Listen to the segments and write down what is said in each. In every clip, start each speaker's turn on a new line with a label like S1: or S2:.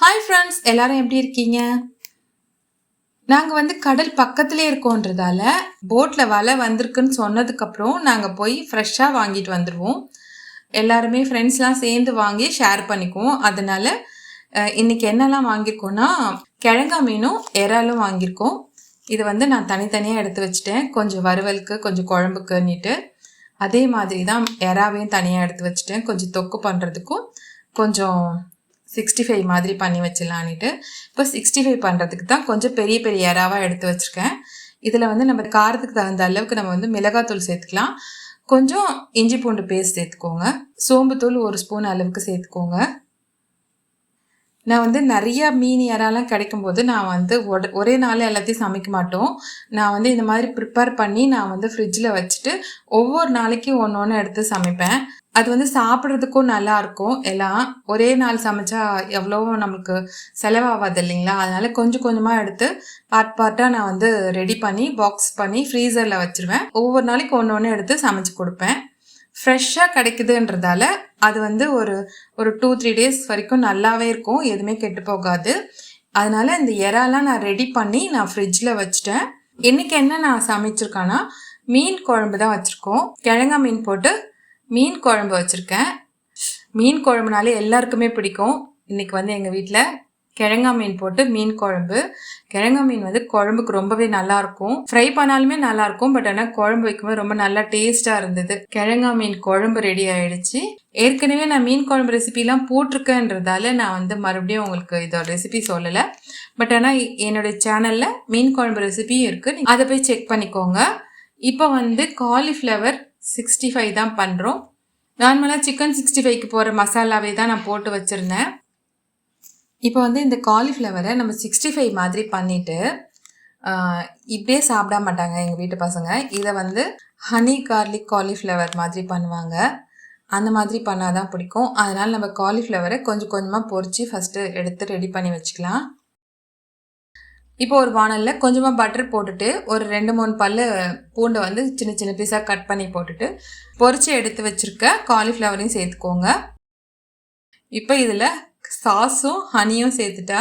S1: Hi friends எல்லாரும் எப்படி இருக்கீங்க? நாங்கள் வந்து கடல் பக்கத்துலேயே இருக்கோன்றதால போட்டில் வலை வந்திருக்குன்னு சொன்னதுக்கப்புறம் நாங்கள் போய் ஃப்ரெஷ்ஷாக வாங்கிட்டு வந்துடுவோம் எல்லாருமே ஃப்ரெண்ட்ஸ்லாம் சேர்ந்து வாங்கி ஷேர் பண்ணிக்குவோம். அதனால் இன்றைக்கி இன்னைக்கு என்னெல்லாம் வாங்கியிருக்கோன்னா கிழங்கா மீனும் இறாலும் வாங்கியிருக்கோம் இது வந்து நான் தனித்தனியாக எடுத்து வச்சுட்டேன். கொஞ்சம் வறுவலுக்கு கொஞ்சம் குழம்புக்குன்னுட்டு. அதே மாதிரி தான் எறாவையும் தனியாக எடுத்து வச்சுட்டேன். கொஞ்சம் தொக்கு பண்ணுறதுக்கும் கொஞ்சம் சிக்ஸ்டி ஃபைவ் மாதிரி பண்ணி வச்சிடலான்னுட்டு இப்போ சிக்ஸ்டி ஃபைவ் பண்ணுறதுக்கு தான் கொஞ்சம் பெரிய பெரிய இறாவாக எடுத்து வச்சுருக்கேன். இதில் வந்து நம்ம காரத்துக்கு தகுந்த அளவுக்கு நம்ம வந்து மிளகாத்தூள் சேர்த்துக்கலாம். கொஞ்சம் இஞ்சி பூண்டு பேஸ்ட் சேர்த்துக்கோங்க. சோம்புத்தூள் ஒரு ஸ்பூன் அளவுக்கு சேர்த்துக்கோங்க. நான் வந்து நிறைய மீன் இறாலாம் கிடைக்கும் போது நான் வந்து ஒட- ஒரே நாள் எல்லாத்தையும் சமைக்க மாட்டோம். நான் வந்து இந்த மாதிரி ப்ரிப்பேர் பண்ணி நான் வந்து ஃப்ரிட்ஜில் வச்சுட்டு ஒவ்வொரு நாளைக்கு ஒன்று ஒன்று எடுத்து சமைப்பேன். அது வந்து சாப்பிட்றதுக்கும் நல்லா இருக்கும் எல்லாம் ஒரே நாள் சமைச்சா எவ்வளவோ நமக்கு செலவாகாது இல்லைங்களா? அதனால கொஞ்சம் கொஞ்சமாக எடுத்து பார்ட் பார்ட்டாக நான் வந்து ரெடி பண்ணி பாக்ஸ் பண்ணி ஃப்ரீசரில் வச்சிருவேன். ஒவ்வொரு நாளைக்கு ஒன்று ஒன்று எடுத்து சமைச்சு கொடுப்பேன். ஃப்ரெஷ்ஷாக கிடைக்குதுன்றதால அது வந்து ஒரு ஒரு டூ த்ரீ டேஸ் வரைக்கும் நல்லாவே இருக்கும். எதுவுமே கெட்டு போகாது. அதனால இந்த இறாலாம் நான் ரெடி பண்ணி நான் ஃப்ரிட்ஜில் வச்சுட்டேன். இன்னைக்கு என்ன நான் சமைச்சிருக்கேன்னா மீன் குழம்பு தான் வச்சுருக்கோம். கிழங்கா மீன் போட்டு மீன் குழம்பு வச்சுருக்கேன். மீன் குழம்புனாலே எல்லாருக்குமே பிடிக்கும். இன்றைக்கி வந்து எங்கள் வீட்டில் கிழங்கா மீன் போட்டு மீன் குழம்பு. கிழங்கா மீன் வந்து குழம்புக்கு ரொம்பவே நல்லாயிருக்கும் ஃப்ரை பண்ணாலுமே நல்லாயிருக்கும் பட் ஆனால் குழம்பு வைக்கும்போது ரொம்ப நல்லா டேஸ்ட்டாக இருந்தது. கிழங்கா மீன் குழம்பு ரெடி ஆயிடுச்சு. ஏற்கனவே நான் மீன் குழம்பு ரெசிபிலாம் போட்டிருக்கேன்றதால நான் வந்து மறுபடியும் உங்களுக்கு இதோட ரெசிபி சொல்லலை. பட் ஆனால் என்னுடைய சேனலில் மீன் குழம்பு ரெசிபியும் இருக்குது அதை போய் செக் பண்ணிக்கோங்க. இப்போ வந்து காலிஃப்ளவர் சிக்ஸ்டி ஃபைவ் தான் பண்ணுறோம் நார்மலாக சிக்கன் சிக்ஸ்டி ஃபைவ்க்கு போகிற மசாலாவே தான் நான் போட்டு வச்சுருந்தேன். இப்போ வந்து இந்த காலிஃப்ளவரை நம்ம சிக்ஸ்டி ஃபைவ் மாதிரி பண்ணிவிட்டு இப்படியே சாப்பிட மாட்டாங்க எங்கள் வீட்டு பசங்க. இதை வந்து ஹனி கார்லிக் காலிஃப்ளவர் மாதிரி பண்ணுவாங்க. அந்த மாதிரி பண்ணால் தான் பிடிக்கும். அதனால் நம்ம காலிஃப்ளவரை கொஞ்சம் கொஞ்சமாக பொறிச்சு ஃபஸ்ட்டு எடுத்து ரெடி பண்ணி வச்சுக்கலாம். இப்போ ஒரு வானலில் கொஞ்சமாக பட்டர் போட்டுட்டு ஒரு ரெண்டு மூணு பல்லு பூண்டை வந்து சின்ன சின்ன பீஸாக கட் பண்ணி போட்டுட்டு பொரிச்சு எடுத்து வச்சுருக்க காலிஃப்ளவரையும் சேர்த்துக்கோங்க. இப்போ இதில் சாஸும் ஹனியும் சேர்த்துட்டா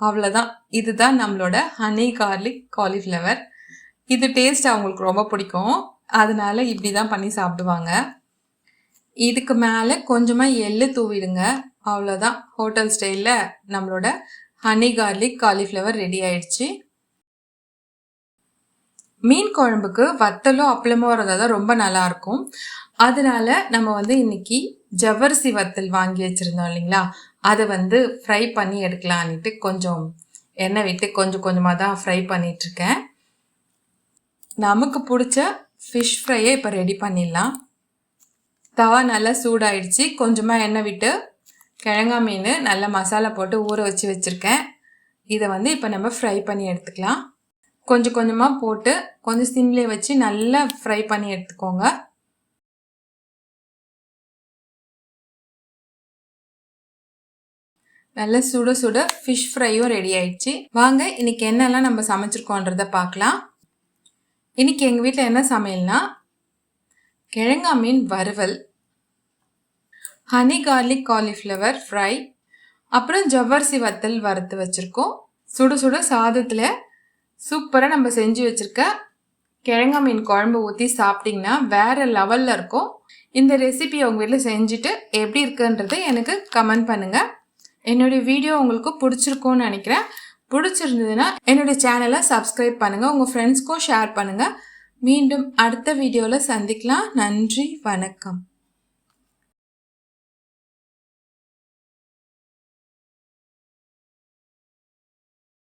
S1: அவ்வளோதான் இதுதான் நம்மளோட ஹனி கார்லிக் காலிஃப்ளவர் இது டேஸ்ட் அவங்களுக்கு ரொம்ப பிடிக்கும். அதனால இப்படி தான் பண்ணி சாப்பிடுவாங்க. இதுக்கு மேலே கொஞ்சமாக எள்ளு தூவிடுங்க. அவ்வளோதான் ஹோட்டல் ஸ்டைலில் நம்மளோட ஹனி கார்லிக் காலிஃப்ளவர் ரெடி ஆயிடுச்சு. மீன் குழம்புக்கு வத்தலும் அப்பளமும் இருந்தால் தான் ரொம்ப நல்லா இருக்கும். அதனால நம்ம வந்து இன்னைக்கு ஜவ்வரிசி வத்தல் வாங்கி வச்சிருந்தோம் இல்லைங்களா? அதை வந்து ஃப்ரை பண்ணி எடுக்கலான்னுட்டு கொஞ்சம் எண்ணெய் விட்டு கொஞ்சம் கொஞ்சமாக தான் ஃப்ரை பண்ணிட்டு இருக்கேன். நமக்கு பிடிச்ச ஃபிஷ் ஃப்ரையை இப்போ ரெடி பண்ணிடலாம். தவா நல்லா சூடாயிடுச்சு. கொஞ்சமாக எண்ணெய் விட்டு கிழங்கா மீன் நல்லா மசாலா போட்டு ஊற வச்சு வச்சுருக்கேன். இதை வந்து இப்போ நம்ம ஃப்ரை பண்ணி எடுத்துக்கலாம். கொஞ்சம் கொஞ்சமாக போட்டு கொஞ்சம் சிம்லேயே வச்சு நல்லா ஃப்ரை பண்ணி எடுத்துக்கோங்க. நல்ல சுட சுட ஃபிஷ் ஃப்ரையும் ரெடி ஆயிடுச்சு. வாங்க இன்னைக்கு என்னெல்லாம் நம்ம சமைச்சிருக்கோன்றத பார்க்கலாம். இன்னைக்கு எங்கள் வீட்டில் என்ன சமையல்னா கிழங்கா மீன் வறுவல். ஹனி கார்லிக் காலிஃப்ளவர் ஃப்ரை அப்புறம் ஜவ்வரிசி வத்தல் வறுத்து வச்சுருக்கோம். சுட சுட சாதத்தில் சூப்பராக நம்ம செஞ்சு வச்சுருக்க கிழங்கா மீன் குழம்பு ஊற்றி சாப்பிட்டிங்கன்னா வேறு லெவலில் இருக்கும். இந்த ரெசிபி உங்கள் வீட்டில் செஞ்சுட்டு எப்படி இருக்குன்றதை எனக்கு கமெண்ட் பண்ணுங்கள் என்னுடைய வீடியோ உங்களுக்கு பிடிச்சிருக்கும்னு நினைக்கிறேன். பிடிச்சிருந்ததுன்னா என்னுடைய சேனலை சப்ஸ்கிரைப் பண்ணுங்கள் உங்கள் ஃப்ரெண்ட்ஸ்க்கும் ஷேர் பண்ணுங்கள் மீண்டும் அடுத்த வீடியோவில் சந்திக்கலாம். நன்றி வணக்கம்.